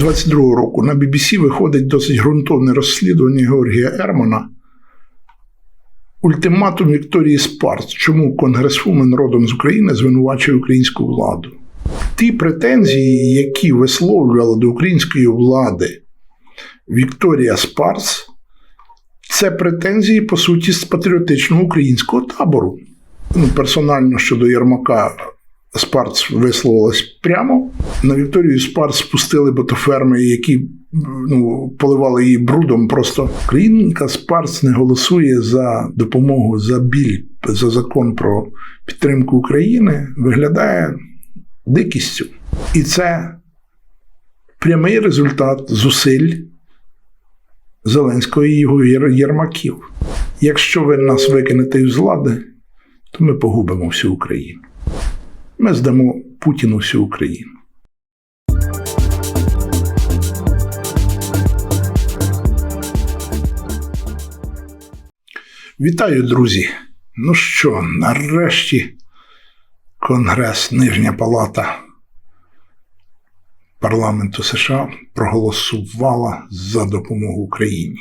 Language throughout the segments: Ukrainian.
22-го року на BBC виходить досить ґрунтовне розслідування Георгія Ермана. Ультиматум Вікторії Спарц, чому конгресвумен родом з України звинувачує українську владу. Ті претензії, які висловлювала до української влади Вікторія Спарц, це претензії, по суті, з патріотичного українського табору. Ну, персонально щодо Єрмака Спарц висловилась прямо. На Вікторію Спарц спустили ботоферми, які ну, поливали її брудом. Просто Українка Спарц не голосує за допомогу за біль за закон про підтримку України, виглядає дикістю. І це прямий результат зусиль Зеленського і його Єрмаків. Якщо ви нас викинете із влади, то ми погубимо всю Україну. Ми здамо Путіну всю Україну. Вітаю, друзі! Ну що, нарешті Конгрес, Нижня Палата парламенту США проголосувала за допомогу Україні.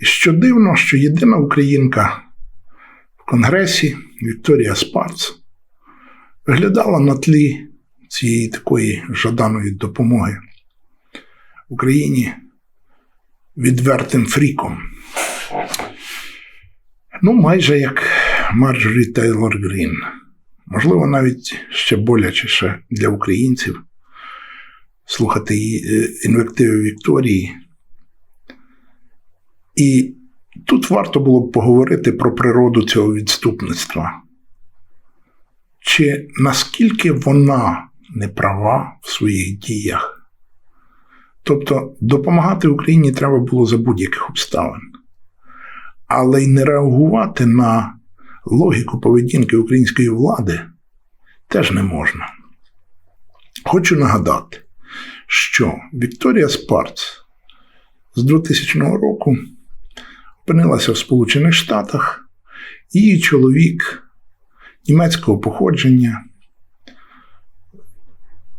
І що дивно, що єдина українка в Конгресі Вікторія Спарц виглядала на тлі цієї такої жаданої допомоги Україні відвертим фріком. Ну, майже як Марджорі Тейлор Грін. Можливо, навіть ще болячіше для українців слухати її е, інвективи Вікторії. І тут варто було б поговорити про природу цього відступництва. Чи наскільки вона не права в своїх діях? Тобто допомагати Україні треба було за будь-яких обставин, але й не реагувати на логіку поведінки української влади теж не можна. Хочу нагадати, що Вікторія Спарц з 2000 року опинилася в Сполучених Штатах, її чоловік німецького походження,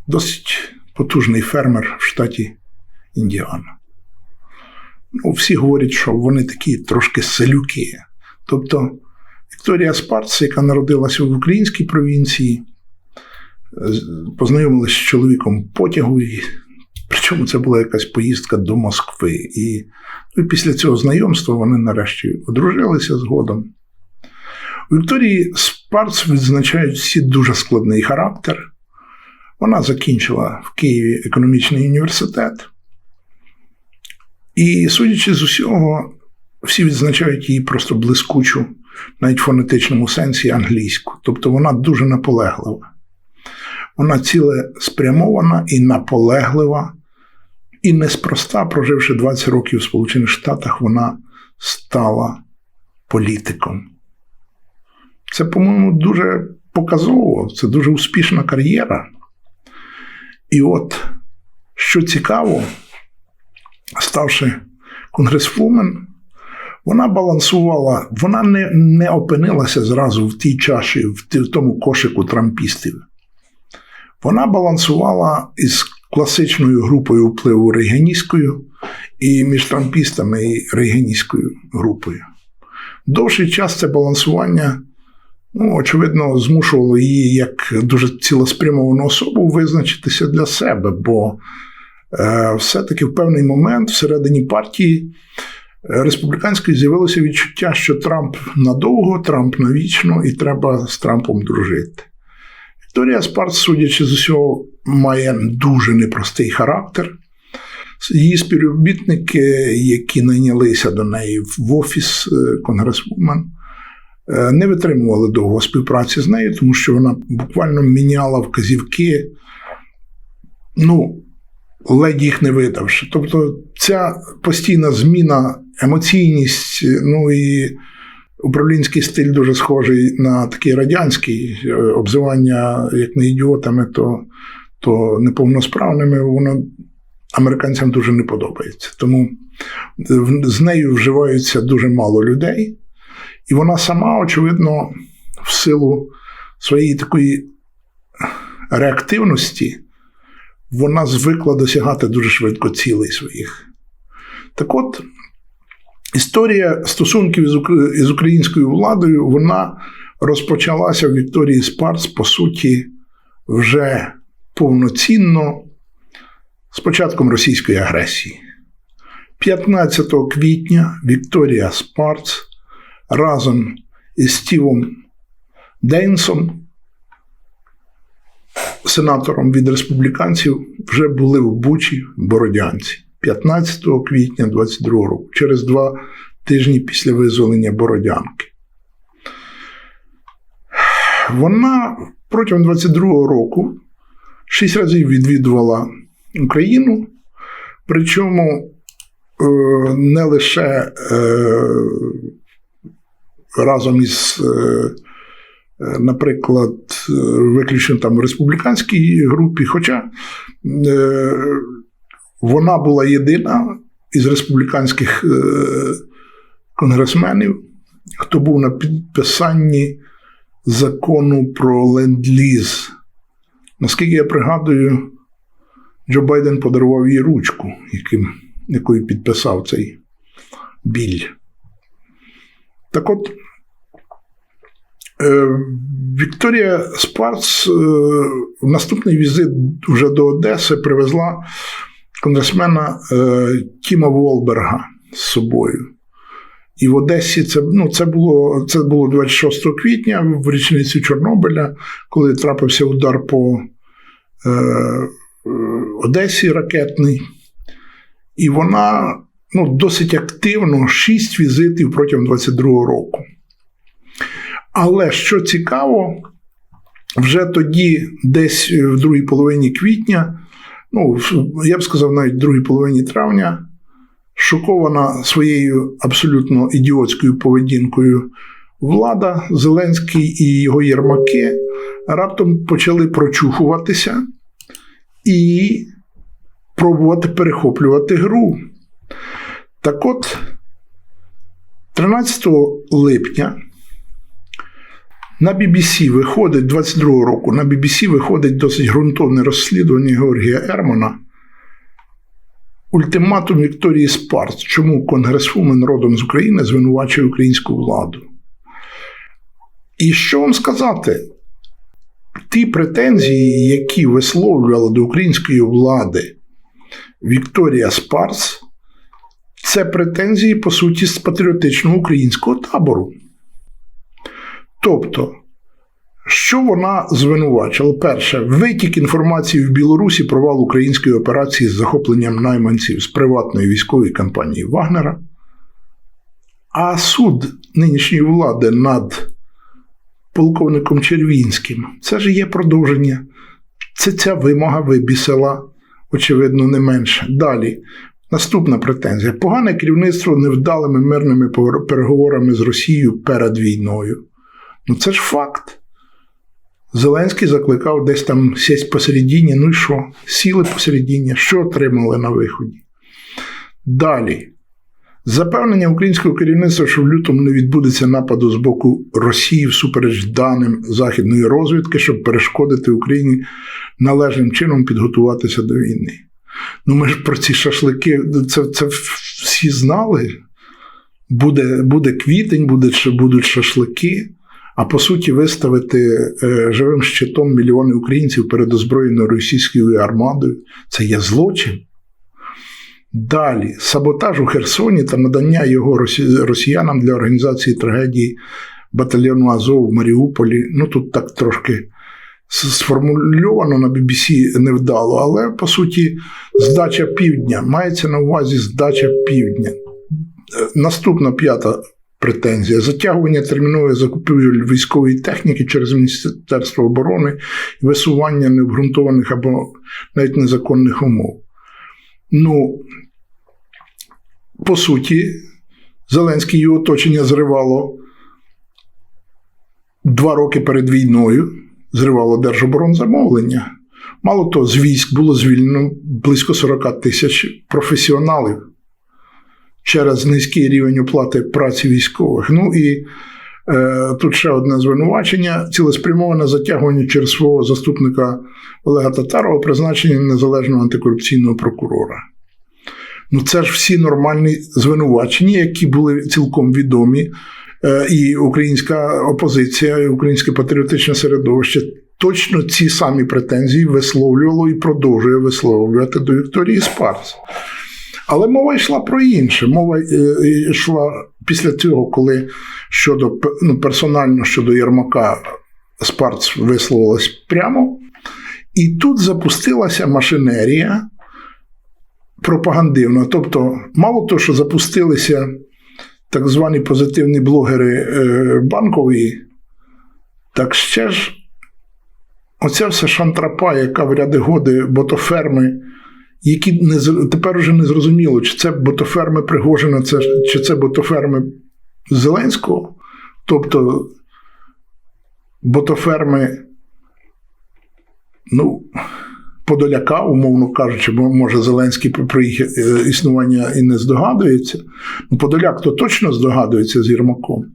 досить потужний фермер в штаті Індіана. Ну, Всі говорять, що вони такі трошки селюки. Тобто Вікторія Спарц, яка народилася в українській провінції, познайомилася з чоловіком потягу, причому це була якась поїздка до Москви. І, ну, після цього знайомства вони нарешті одружилися згодом. У Вікторії Спарц відзначають всі дуже складний характер. Вона закінчила в Києві економічний університет. І, судячи з усього, всі відзначають її просто блискучу, навіть в фонетичному сенсі англійську. Тобто вона дуже наполеглива. Вона ціле спрямована і наполеглива, і неспроста, проживши 20 років в Сполучених Штатах, вона стала політиком. Це, по-моєму, дуже показово, це дуже успішна кар'єра. І от, що цікаво, ставши конгресвумен, вона балансувала, вона не не опинилася зразу в тій чаші, в тому кошику трампістів. Вона балансувала із класичною групою впливу рейганістською і між трампістами і рейганістською групою. Довший час це балансування ну, очевидно, змушувало її як дуже цілеспрямовану особу визначитися для себе, бо е, все-таки в певний момент всередині партії е, республіканської з'явилося відчуття, що Трамп надовго, Трамп навічно, і треба з Трампом дружити. Вікторія Спарц, судячи з усього, має дуже непростий характер. Її співробітники, які найнялися до неї в офіс е, конгресвумен, не витримували довго співпраці з нею, тому що вона буквально міняла вказівки, ну, ледь їх не видавши. Тобто ця постійна зміна, емоційність, ну і управлінський стиль дуже схожий на такий радянський е, обзивання як не ідіотами, то, то неповносправними, воно американцям дуже не подобається. Тому з нею вживаються дуже мало людей. І вона сама, очевидно, в силу своєї такої реактивності, вона звикла досягати дуже швидко цілей своїх. Так от, історія стосунків із українською владою вона розпочалася в Вікторії Спарц, по суті, вже повноцінно з початком російської агресії. 15 квітня Вікторія Спарц разом із Стівом Дейнсом, сенатором від республіканців, вже були в Бучі, Бородянці 15 квітня 22 року, через два тижні після визволення Бородянки. Вона протягом 22-го року шість разів відвідувала Україну, причому е, не лише е, разом із, е, е, наприклад, е, виключно там республіканській групі, хоча вона була єдина із республіканських конгресменів, хто був на підписанні закону про ленд-ліз. Наскільки я пригадую, Джо Байден подарував їй ручку, яким, якою підписав цей біль. Так от, е, Вікторія Спарц е, в наступний візит вже до Одеси привезла конгресмена е, Тіма Волберга з собою. І в Одесі це, ну, це, було, це було 26 квітня в річницю Чорнобиля, коли трапився удар по е, е, Одесі ракетний. І вона ну, досить активно, шість візитів протягом 22-го року. Але що цікаво, вже тоді, десь в другій половині квітня, ну, я б сказав, навіть в другій половині травня, шокована своєю абсолютно ідіотською поведінкою влада, Зеленський і його єрмаки раптом почали прочухуватися і пробувати перехоплювати гру. Так от, 13 липня на BBC виходить 22 року, на BBC виходить досить ґрунтовне розслідування Георгія Ермана. Ультиматум Вікторії Спарц, чому конгресвумен родом з України звинувачує українську владу. І що вам сказати? Ті претензії, які висловлювала до української влади Вікторія Спарц, це претензії, по суті, з патріотичного українського табору. Тобто, що вона звинувачила? Перше, витік інформації в Білорусі про вал української операції з захопленням найманців з приватної військової компанії Вагнера. А суд нинішньої влади над полковником Червінським це ж є продовження. Це ця вимога вибісила, очевидно, не менше. Далі. Наступна претензія: погане керівництво невдалими мирними переговорами з Росією перед війною. Ну це ж факт. Зеленський закликав десь там сість посередині. Ну і що? Сіли посередині, що отримали на виході? Далі. Запевнення українського керівництва, що в лютому не відбудеться нападу з боку Росії всупереч даним західної розвідки, щоб перешкодити Україні належним чином підготуватися до війни. Ну, ми ж про ці шашлики, це це всі знали. Буде буде квітень, буде, будуть шашлики. А по суті, виставити е, живим щитом мільйони українців перед озброєною російською армадою це є злочин. Далі саботаж у Херсоні та надання його росіянам для організації трагедії батальйону Азов в Маріуполі. Ну тут так трошки сформульовано на BBC невдало, але по суті, здача півдня мається на увазі здача півдня. Наступна п'ята претензія: затягування термінової закупівель військової техніки через Міністерство оборони висування необґрунтованих або навіть незаконних умов. Ну, по суті, Зеленський і оточення зривало два роки перед війною, зривало держоборонзамовлення. Мало того, з військ було звільнено близько 40 тисяч професіоналів через низький рівень оплати праці військових. Ну і Е, Тут ще одне звинувачення: цілеспрямоване затягування через свого заступника Олега Татарова призначення незалежного антикорупційного прокурора. Ну, це ж всі нормальні звинувачення, які були цілком відомі. Е, І українська опозиція, і українське патріотичне середовище точно ці самі претензії висловлювало і продовжує висловлювати до Вікторії Спарс. Але мова йшла про інше. Мова е, йшла після цього, коли щодо ну, персонально щодо Єрмака Спарц висловилась прямо. І тут запустилася машинерія пропагандивна. Тобто, мало того, що запустилися так звані позитивні блогери е, банкові, так ще ж оця вся шантрапа, яка в ряди годи ботоферми, які не тепер уже не зрозуміло, чи це ботоферми Пригожина, чи це ботоферми Зеленського, тобто ботоферми, ну, Подоляка, умовно кажучи, бо може Зеленський про їх е, існування і не здогадується. Ну, Подоляк то точно здогадується з Єрмаком.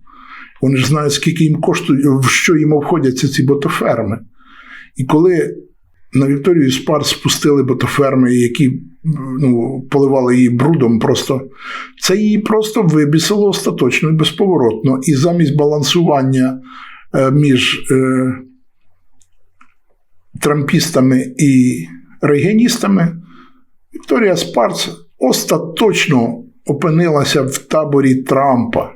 Вони ж знають, скільки їм коштує, в що їм обходяться ці ботоферми. І коли на Вікторію Спар спустили ботоферми, які ну, поливали її брудом, просто це її просто вибісило остаточно і безповоротно. І замість балансування е, між е, трампістами і рейгеністами, Вікторія Спарц остаточно опинилася в таборі Трампа.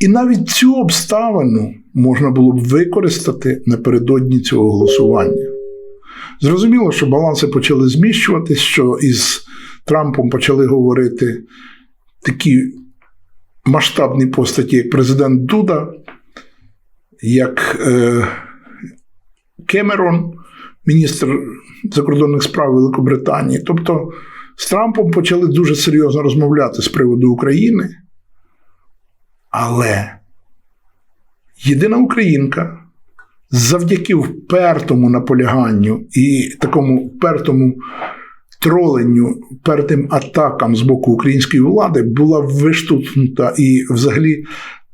І навіть цю обставину можна було б використати напередодні цього голосування. Зрозуміло, що баланси почали зміщуватись, що із Трампом почали говорити такі масштабні постаті, як президент Дуда, як е, Кемерон, міністр закордонних справ Великобританії. Тобто з Трампом почали дуже серйозно розмовляти з приводу України. Але єдина українка завдяки впертому наполяганню і такому впертому троленню, впертим атакам з боку української влади була виштовхнута і взагалі,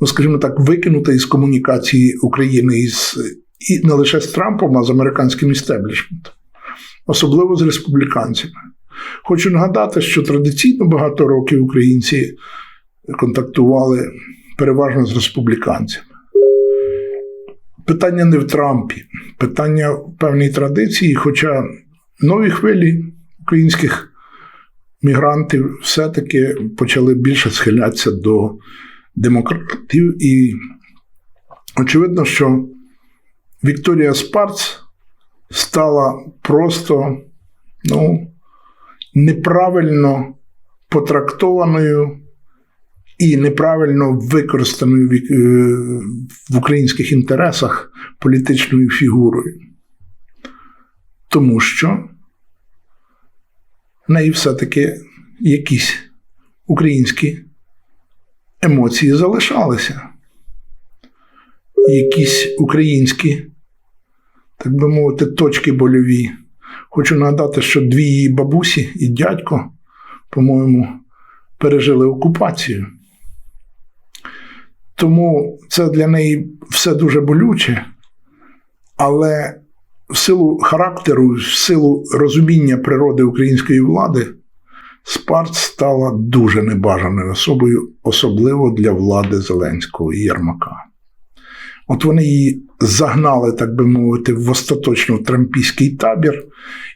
ну скажімо так, викинута із комунікації України із і не лише з Трампом, а з американським істеблішментом, особливо з республіканцями. Хочу нагадати, що традиційно багато років українці контактували переважно з республіканцями. Питання не в Трампі, питання в певній традиції, хоча нові хвилі українських мігрантів все-таки почали більше схилятися до демократів. І очевидно, що Вікторія Спарц стала просто ну, неправильно потрактованою і неправильно використаною е, в українських інтересах політичною фігурою. Тому що в неї все-таки якісь українські емоції залишалися. Якісь українські, так би мовити, точки больові. Хочу нагадати, що дві її бабусі і дядько, по-моєму, пережили окупацію. Тому це для неї все дуже болюче, але в силу характеру, в силу розуміння природи української влади, Спарт стала дуже небажаною особою, особливо для влади Зеленського і Єрмака. От вони її загнали, так би мовити, в остаточно трампійський табір,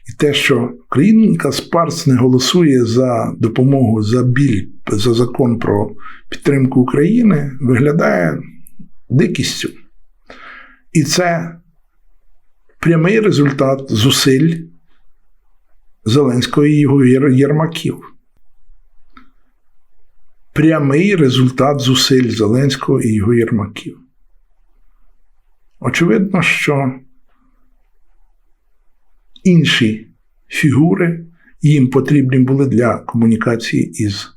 і те, що країнка Спарц не голосує за допомогу за біль, за закон про підтримку України, виглядає дикістю. І це прямий результат зусиль Зеленського і його єрмаків. Прямий результат зусиль Зеленського і його єрмаків. Очевидно, що інші фігури їм потрібні були для комунікації із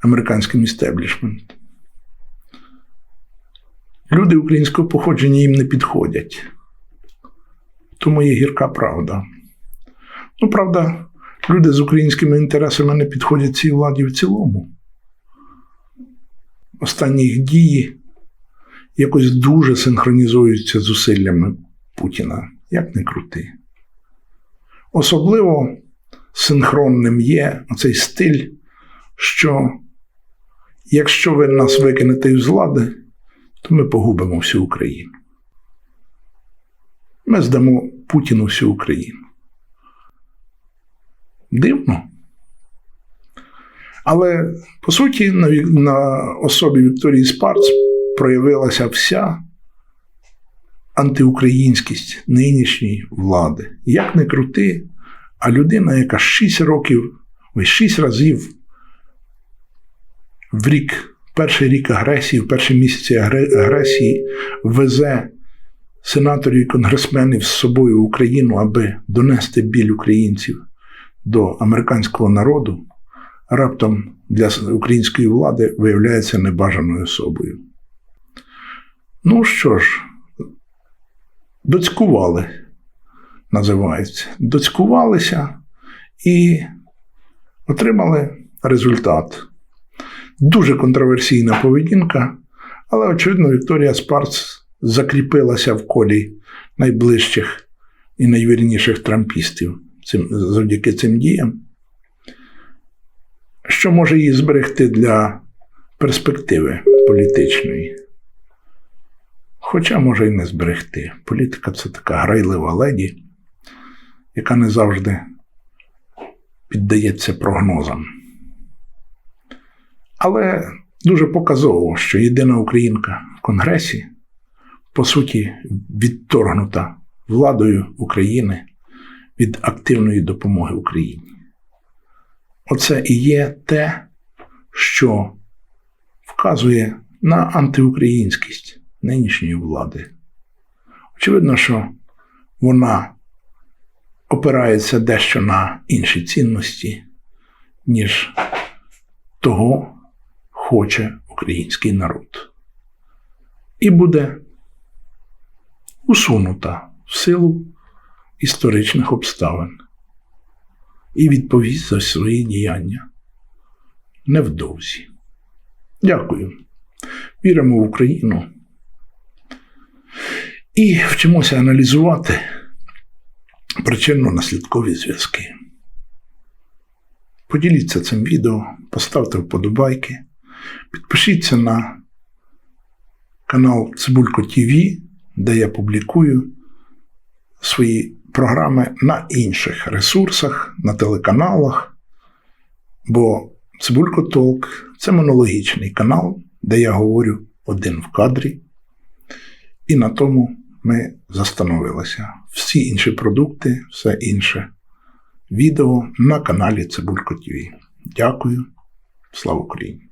американським істеблішментом. Люди українського походження їм не підходять. Тому є гірка правда. Ну, правда, люди з українськими інтересами не підходять цій владі в цілому. Останні їх дії якось дуже синхронізуються зусиллями Путіна, як не крути. Особливо синхронним є оцей стиль, що якщо ви нас викинете із влади, то ми погубимо всю Україну. Ми здамо Путіну всю Україну. Дивно. Але по суті, на особі Вікторії Спарц проявилася вся антиукраїнськість нинішньої влади. Як не крути, а людина, яка 6 років, ой, 6 разів в рік, перший рік агресії, в перші місяці агресії везе сенаторів і конгресменів з собою в Україну, аби донести біль українців до американського народу, раптом для української влади виявляється небажаною особою. Ну що ж, доцькували, називається. Доцькувалися і отримали результат. Дуже контроверсійна поведінка, але, очевидно, Вікторія Спарц закріпилася в колі найближчих і найвірніших трампістів цим, завдяки цим діям, що може її зберегти для перспективи політичної. Хоча може і не зберегти. Політика це така грайлива леді, яка не завжди піддається прогнозам. Але дуже показово, що єдина українка в Конгресі, по суті, відторгнута владою України від активної допомоги Україні. Оце і є те, що вказує на антиукраїнськість нинішньої влади. Очевидно, що вона опирається дещо на інші цінності, ніж того хоче український народ. І буде усунута в силу історичних обставин і відповість за свої діяння невдовзі. Дякую. Віримо в Україну і вчимося аналізувати причинно-наслідкові зв'язки. Поділіться цим відео, поставте вподобайки, підпишіться на канал Цибулько ТВ, де я публікую свої програми на інших ресурсах, на телеканалах. Бо Цибулько Толк це монологічний канал, де я говорю один в кадрі. І на тому ми застановилися. Всі інші продукти, все інше відео на каналі Цибулько ТВ. Дякую. Слава Україні!